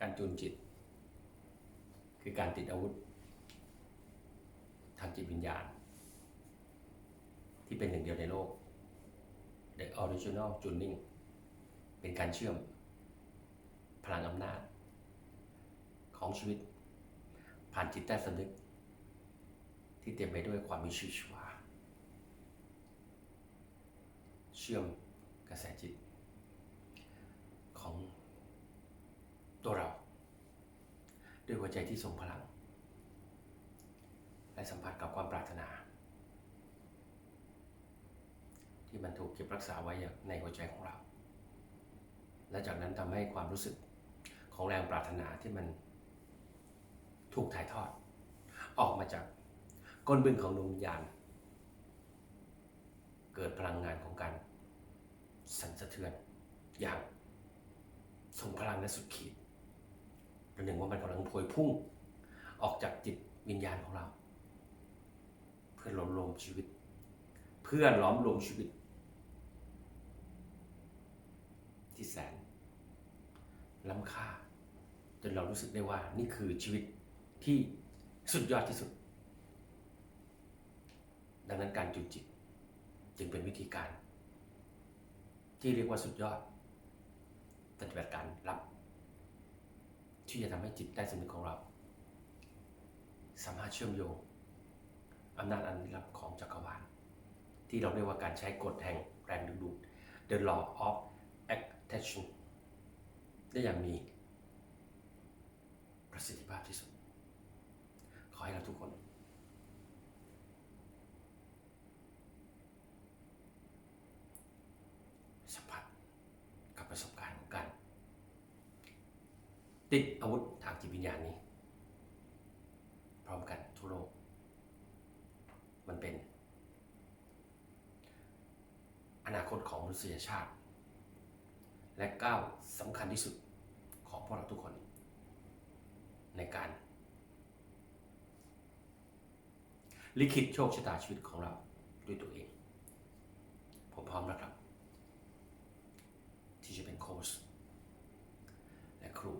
การจูนจิต คือการติดอาวุธ ทางจิตวิญญาณ ที่เป็นหนึ่งเดียวในโลก The Original Tuning เป็นการเชื่อม พลังอำนาจ ของชีวิต ผ่านจิตใต้สำนึก ที่เต็มไปด้วยความมีชีวิตชีวาเชื่อมกระแสจิต ของตัวเรา ด้วยหัวใจที่ทรงพลัง และสัมผัสกับความปรารถนา ที่มันถูกเก็บรักษาไว้ในหัวใจของเรา และจากนั้นทำให้ความรู้สึกของแรงปรารถนาที่มันถูกถ่ายทอด ออกมาจากก้นบึ้งของดวงวิญญาณ เกิดพลังงานของการสั่นสะเทือนอย่างทรงพลังและสุดขีด ประหนึ่งว่ามันกำลังพวยพุ่ง ออกจากจิตวิญญาณของเรา เพื่อล้อมรวมชีวิต เพื่อล้อมรวมชีวิต ที่แสนล้ำค่า จนเรารู้สึกได้ว่านี่คือชีวิตที่สุดยอดที่สุด ดังนั้นการจุดจิต จึงเป็นวิธีการ ที่เรียกว่าสุดยอดปฏิบัติการรับ ที่จะทำให้จิตใต้สำนึกของเรา สามารถเชื่อมโยงอำนาจอันลับของจักรวาลที่เราเรียกว่าการใช้กฎแห่งแรงดึงดูด the law of attraction ได้อย่างมีประสิทธิภาพที่สุด ขอให้เราทุกคน ติดอาวุธทางจิตวิญญาณนี้ พร้อมกันทั่วโลก มันเป็น อนาคตของมนุษยชาติ และก้าวสำคัญที่สุดของพวกเราทุกคน ในการ ลิขิตโชคชะตาชีวิตของเราด้วยตัวเอง ผมพร้อมแล้วครับ ที่จะเป็นโค้ชและครู